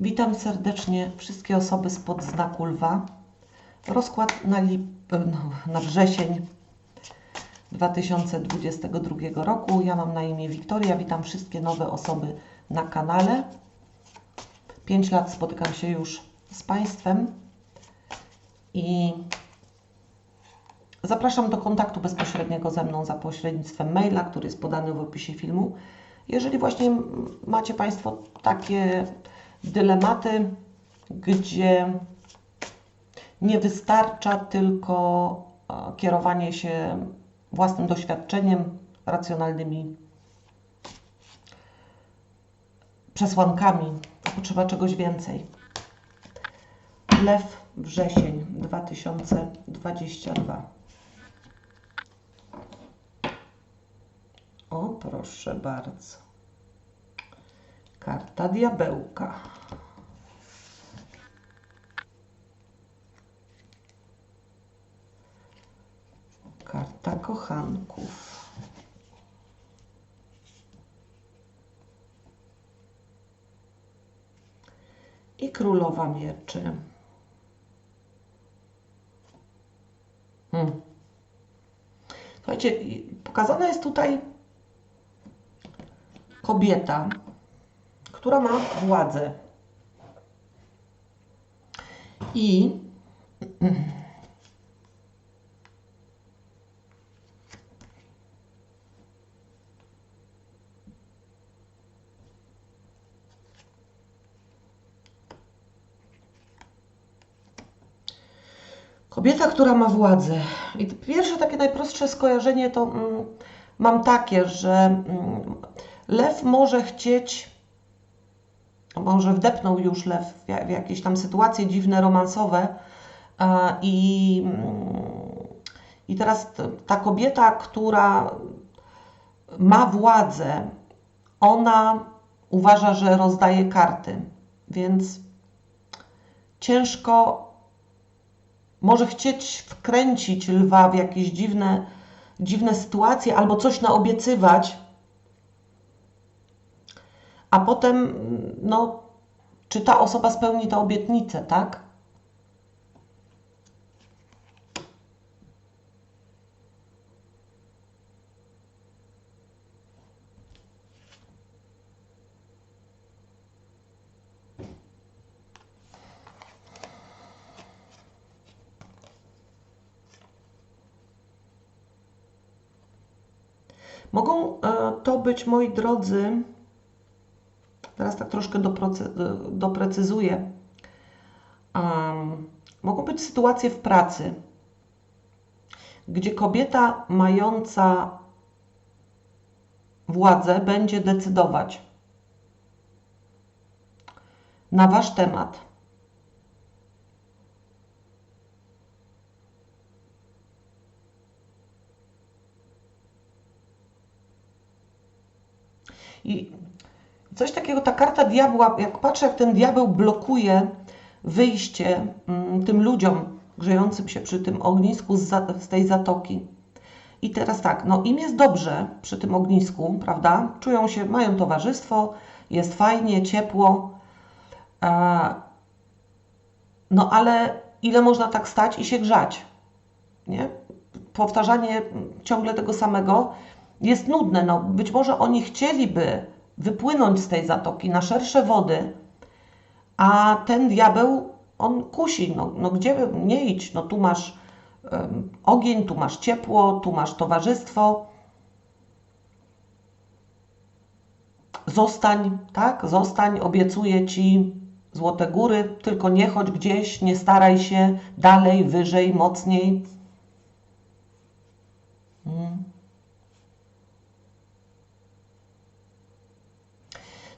Witam serdecznie wszystkie osoby spod znaku lwa. Rozkład na, lip, no, na wrzesień 2022 roku. Ja mam na imię Wiktoria. Witam wszystkie nowe osoby na kanale. 5 lat spotykam się już z Państwem i zapraszam do kontaktu bezpośredniego ze mną za pośrednictwem maila, który jest podany w opisie filmu. Jeżeli właśnie macie Państwo takie dylematy, gdzie nie wystarcza tylko e, kierowanie się własnym doświadczeniem, racjonalnymi przesłankami, potrzeba czegoś więcej. Lew, wrzesień 2022. O, proszę bardzo. Karta diabełka. Karta kochanków. I królowa mieczy. Hmm. Słuchajcie, pokazana jest tutaj kobieta, która ma władzę. I Kobieta, która ma władzę. I pierwsze takie najprostsze skojarzenie to mm, mam takie, że mm, lew może chcieć, może wdepnął już lew w, jakieś tam sytuacje dziwne, romansowe i, mm, i teraz ta kobieta, która ma władzę, ona uważa, że rozdaje karty, więc ciężko może chcieć wkręcić lwa w jakieś dziwne, dziwne sytuacje albo coś naobiecywać, a potem, no, czy ta osoba spełni tę obietnicę, tak? Mogą e, to być, moi drodzy, tak troszkę doprecyzuję, um, mogą być sytuacje w pracy, gdzie kobieta mająca władzę będzie decydować na wasz temat. I coś takiego, ta karta diabła, jak patrzę, jak ten diabeł blokuje wyjście mm, tym ludziom grzejącym się przy tym ognisku z, za, z tej zatoki. I teraz tak, no im jest dobrze przy tym ognisku, prawda? Czują się, mają towarzystwo, jest fajnie, ciepło. E, no ale ile można tak stać i się grzać? Nie? Powtarzanie ciągle tego samego jest nudne. No, być może oni chcieliby wypłynąć z tej zatoki na szersze wody, a ten diabeł, on kusi. No, no gdzie nie idź? No tu masz um, ogień, tu masz ciepło, tu masz towarzystwo. Zostań, tak? Zostań, obiecuję ci złote góry, tylko nie chodź gdzieś, nie staraj się dalej, wyżej, mocniej.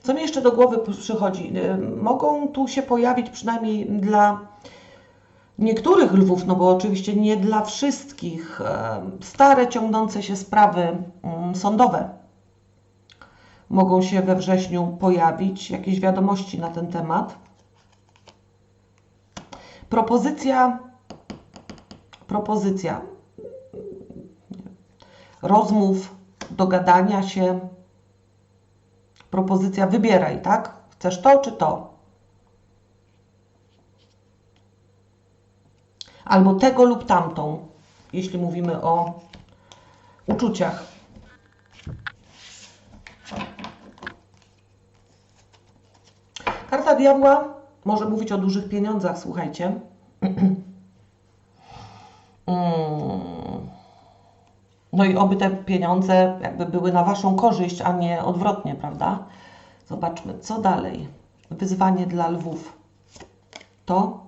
Co mi jeszcze do głowy przychodzi? Y, mogą tu się pojawić przynajmniej dla niektórych lwów, no bo oczywiście nie dla wszystkich, y, stare ciągnące się sprawy mm, sądowe. Mogą się we wrześniu pojawić jakieś wiadomości na ten temat. Propozycja, propozycja rozmów, dogadania się, propozycja wybieraj, tak? Chcesz to czy to? Albo tego lub tamtą, jeśli mówimy o uczuciach. Karta diabła może mówić o dużych pieniądzach, słuchajcie. mm. No i oby te pieniądze jakby były na Waszą korzyść, a nie odwrotnie, prawda? Zobaczmy, co dalej. Wyzwanie dla lwów. To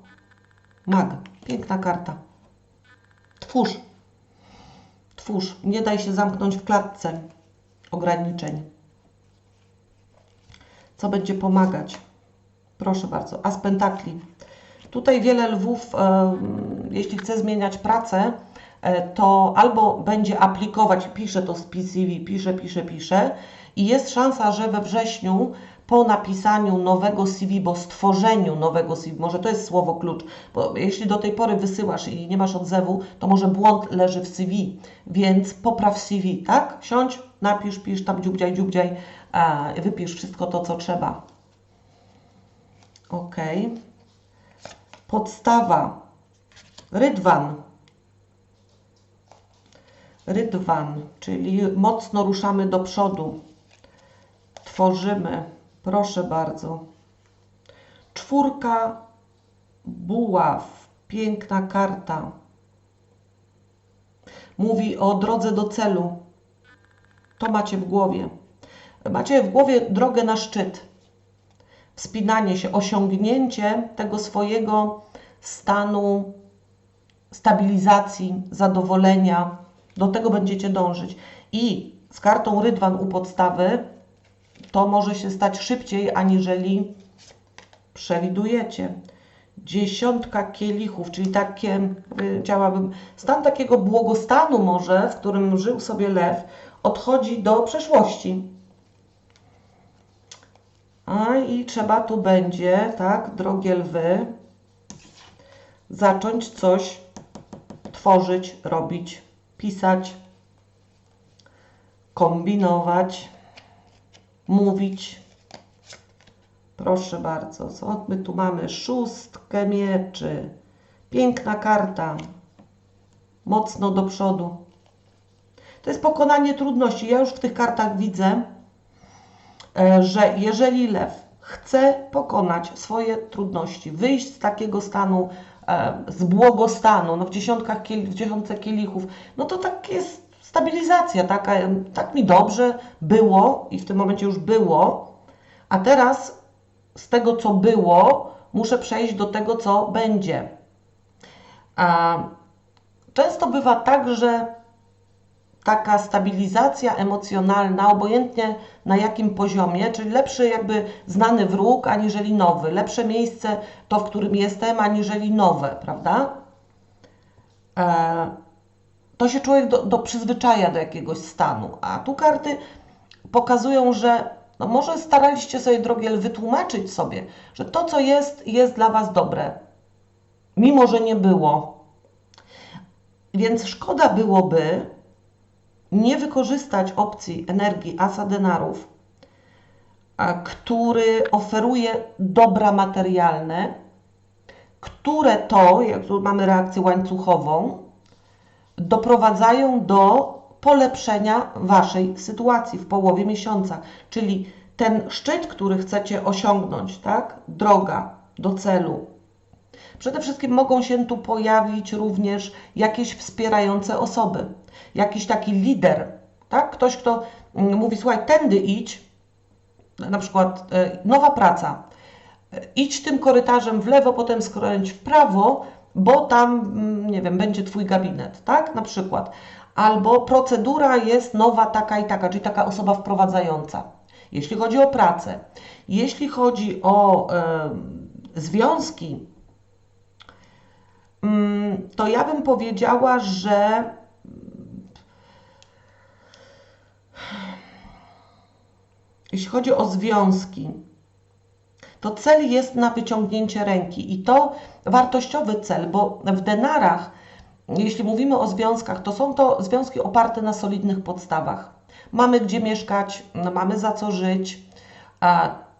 mag. Piękna karta. Twórz. Twórz. Nie daj się zamknąć w klatce ograniczeń. Co będzie pomagać? Proszę bardzo. As pentakli. Tutaj wiele lwów, e, jeśli chce zmieniać pracę, to albo będzie aplikować, pisze to z PCV, pisze, pisze, pisze i jest szansa, że we wrześniu po napisaniu nowego CV, bo stworzeniu nowego CV, może to jest słowo klucz, bo jeśli do tej pory wysyłasz i nie masz odzewu, to może błąd leży w CV, więc popraw CV, tak? Siądź, napisz, pisz tam dziubdziaj, dziubdziaj, wypisz wszystko to, co trzeba. Ok. Podstawa. Rydwan. Rydwan, czyli mocno ruszamy do przodu. Tworzymy. Proszę bardzo. Czwórka buław. Piękna karta. Mówi o drodze do celu. To macie w głowie. Macie w głowie drogę na szczyt. Wspinanie się, osiągnięcie tego swojego stanu stabilizacji, zadowolenia. Do tego będziecie dążyć. I z kartą Rydwan u podstawy to może się stać szybciej, aniżeli przewidujecie. Dziesiątka kielichów, czyli takie, powiedziałabym, stan takiego błogostanu może, w którym żył sobie lew, odchodzi do przeszłości. A i trzeba tu będzie, tak, drogie lwy, zacząć coś tworzyć, robić, pisać, kombinować mówić. Proszę bardzo, co my tu mamy? Szóstkę mieczy. Piękna karta. Mocno do przodu. To jest pokonanie trudności. Ja już w tych kartach widzę, e, że jeżeli lew chce pokonać swoje trudności, wyjść z takiego stanu, z błogostanu, no w dziesiątkach, w dziesiątce kielichów, no to tak jest stabilizacja, taka, tak mi dobrze było i w tym momencie już było, a teraz z tego, co było, muszę przejść do tego, co będzie. A często bywa tak, że taka stabilizacja emocjonalna, obojętnie na jakim poziomie, czyli lepszy jakby znany wróg, aniżeli nowy, lepsze miejsce to, w którym jestem, aniżeli nowe, prawda? E to się człowiek do, do przyzwyczaja do jakiegoś stanu. A tu karty pokazują, że no może staraliście sobie, drogie wytłumaczyć sobie, że to, co jest, jest dla Was dobre, mimo że nie było. Więc szkoda byłoby nie wykorzystać opcji energii asa denarów, który oferuje dobra materialne, które to, jak tu mamy reakcję łańcuchową, doprowadzają do polepszenia Waszej sytuacji w połowie miesiąca. Czyli ten szczyt, który chcecie osiągnąć, tak? Droga do celu. Przede wszystkim mogą się tu pojawić również jakieś wspierające osoby, jakiś taki lider, tak? Ktoś, kto mm, mówi, słuchaj, tędy idź, na przykład e, nowa praca, e, idź tym korytarzem w lewo, potem skręć w prawo, bo tam, mm, nie wiem, będzie Twój gabinet, tak? Na przykład. Albo procedura jest nowa taka i taka, czyli taka osoba wprowadzająca. Jeśli chodzi o pracę, jeśli chodzi o y, związki, to ja bym powiedziała, że jeśli chodzi o związki, to cel jest na wyciągnięcie ręki i to wartościowy cel, bo w denarach, jeśli mówimy o związkach, to są to związki oparte na solidnych podstawach. Mamy gdzie mieszkać, mamy za co żyć.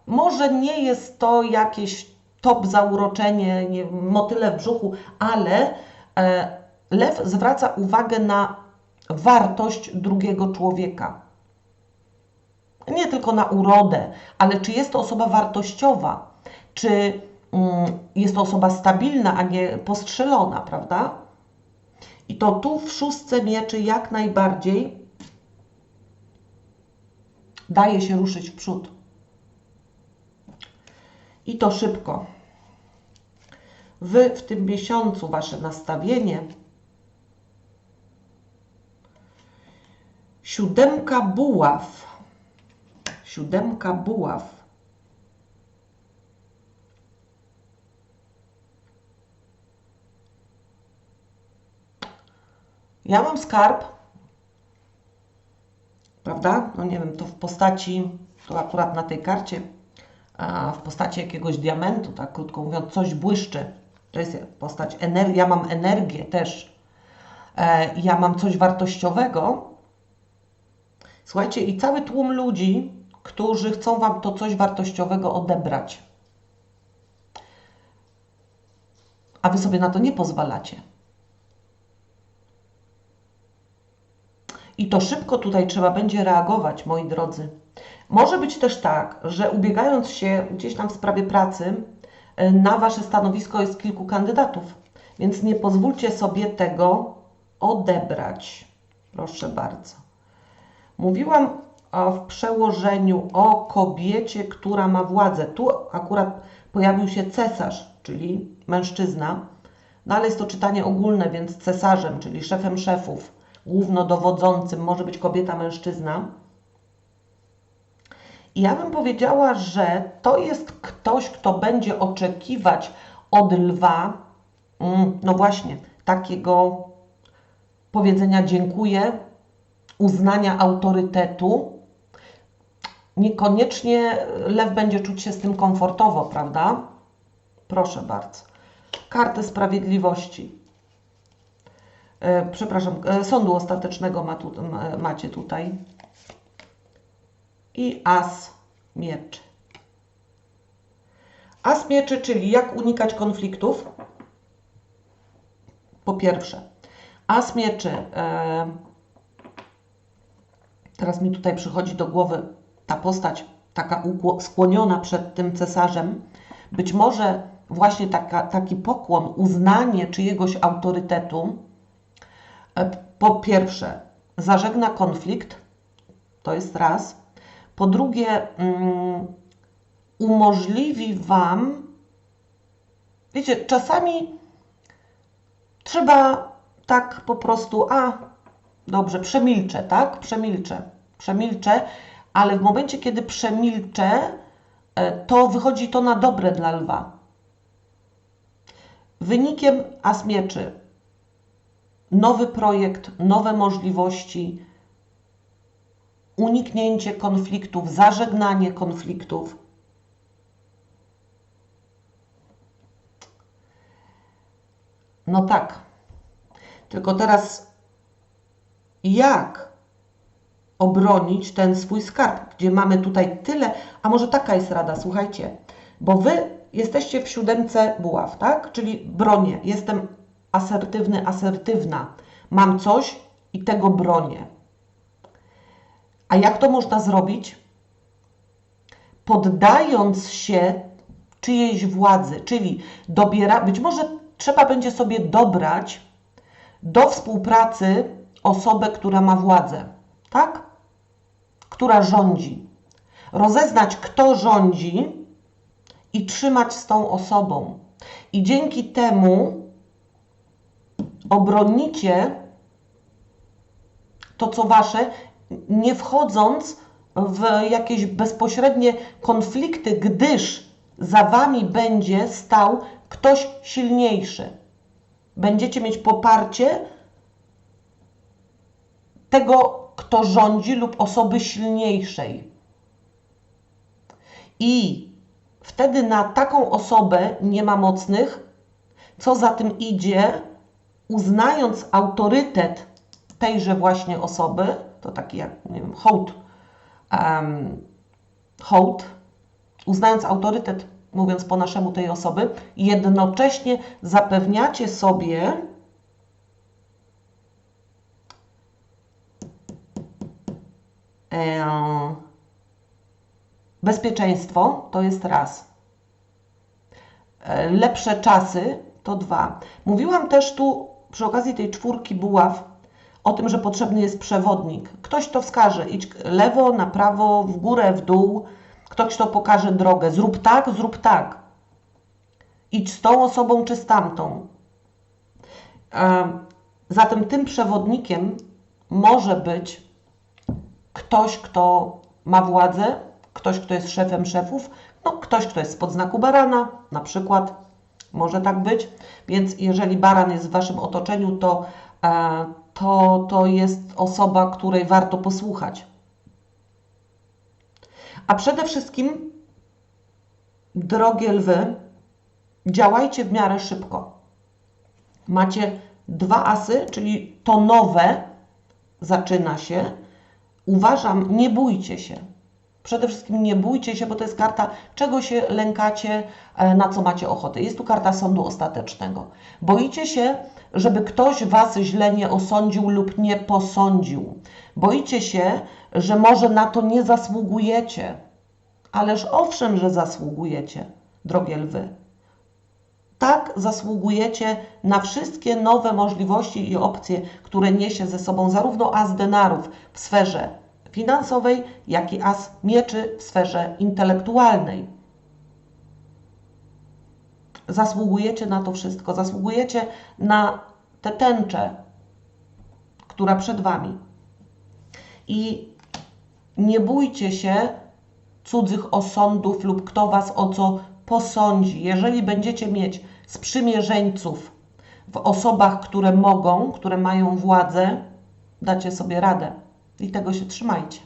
Może nie jest to jakieś top zauroczenie, nie, motyle w brzuchu, ale E, lew zwraca uwagę na wartość drugiego człowieka. Nie tylko na urodę, ale czy jest to osoba wartościowa, czy mm, jest to osoba stabilna, a nie postrzelona, prawda? I to tu w szóstce mieczy jak najbardziej daje się ruszyć w przód. I to szybko. Wy w tym miesiącu, wasze nastawienie. Siódemka buław. Siódemka buław. Ja mam skarb, prawda? No nie wiem, to w postaci, to akurat na tej karcie, w postaci jakiegoś diamentu, tak krótko mówiąc, coś błyszczy. To jest postać energii. Ja mam energię też. E, ja mam coś wartościowego. Słuchajcie, i cały tłum ludzi, którzy chcą Wam to coś wartościowego odebrać. A Wy sobie na to nie pozwalacie. I to szybko tutaj trzeba będzie reagować, moi drodzy. Może być też tak, że ubiegając się gdzieś tam w sprawie pracy, e, na Wasze stanowisko jest kilku kandydatów, więc nie pozwólcie sobie tego odebrać. Proszę bardzo. Mówiłam w przełożeniu o kobiecie, która ma władzę. Tu akurat pojawił się cesarz, czyli mężczyzna, no ale jest to czytanie ogólne, więc cesarzem, czyli szefem szefów, głównodowodzącym może być kobieta, mężczyzna. Ja bym powiedziała, że to jest ktoś, kto będzie oczekiwać od lwa, mm, no właśnie, takiego powiedzenia dziękuję, uznania autorytetu. Niekoniecznie lew będzie czuć się z tym komfortowo, prawda? Proszę bardzo. Kartę sprawiedliwości. E, przepraszam, e, sądu ostatecznego ma tu, macie tutaj i as mieczy. As mieczy, czyli jak unikać konfliktów. Po pierwsze, as mieczy. E, teraz mi tutaj przychodzi do głowy ta postać taka skłoniona przed tym cesarzem. Być może właśnie taka, taki pokłon, uznanie czyjegoś autorytetu. E, po pierwsze, zażegna konflikt, to jest raz. Po drugie, um, umożliwi Wam, wiecie, czasami trzeba tak po prostu, a dobrze, przemilczę, tak? Przemilczę, przemilczę, ale w momencie, kiedy przemilczę, e, to wychodzi to na dobre dla lwa. Wynikiem as mieczy. Nowy projekt, nowe możliwości, uniknięcie konfliktów, zażegnanie konfliktów. No tak. Tylko teraz jak obronić ten swój skarb, gdzie mamy tutaj tyle, a może taka jest rada, słuchajcie, bo wy jesteście w siódemce buław, tak? Czyli bronię, jestem asertywny, asertywna, mam coś i tego bronię. A jak to można zrobić? Poddając się czyjejś władzy, czyli dobiera, być może trzeba będzie sobie dobrać do współpracy osobę, która ma władzę, tak? Która rządzi. Rozeznać, kto rządzi i trzymać z tą osobą. I dzięki temu obronicie to, co wasze, nie wchodząc w jakieś bezpośrednie konflikty, gdyż za wami będzie stał ktoś silniejszy. Będziecie mieć poparcie tego, kto rządzi, lub osoby silniejszej. I wtedy na taką osobę nie ma mocnych, co za tym idzie, uznając autorytet tejże właśnie osoby, to taki jak, nie wiem, hołd, um, hołd, uznając autorytet, mówiąc po naszemu tej osoby, jednocześnie zapewniacie sobie e, bezpieczeństwo, to jest raz. E, lepsze czasy, to dwa. Mówiłam też tu przy okazji tej czwórki buław, o tym, że potrzebny jest przewodnik. Ktoś to wskaże, idź lewo, na prawo, w górę, w dół. Ktoś to pokaże drogę. Zrób tak, zrób tak. Idź z tą osobą czy z tamtą. E, zatem tym przewodnikiem może być ktoś, kto ma władzę, ktoś, kto jest szefem szefów, no ktoś, kto jest spod znaku barana, na przykład, może tak być. Więc jeżeli baran jest w Waszym otoczeniu, to, e, to, to jest osoba, której warto posłuchać. A przede wszystkim, drogie lwy, działajcie w miarę szybko. Macie dwa asy, czyli to nowe zaczyna się. Uważam, nie bójcie się. Przede wszystkim nie bójcie się, bo to jest karta, czego się lękacie, e, na co macie ochotę. Jest tu karta sądu ostatecznego. Boicie się, żeby ktoś Was źle nie osądził lub nie posądził. Boicie się, że może na to nie zasługujecie. Ależ owszem, że zasługujecie, drogie lwy. Tak zasługujecie na wszystkie nowe możliwości i opcje, które niesie ze sobą zarówno as denarów w sferze finansowej, jak i as mieczy w sferze intelektualnej. Zasługujecie na to wszystko, zasługujecie na tę tęczę, która przed Wami. I nie bójcie się cudzych osądów lub kto Was o co posądzi. Jeżeli będziecie mieć sprzymierzeńców w osobach, które mogą, które mają władzę, dacie sobie radę. I tego się trzymajcie.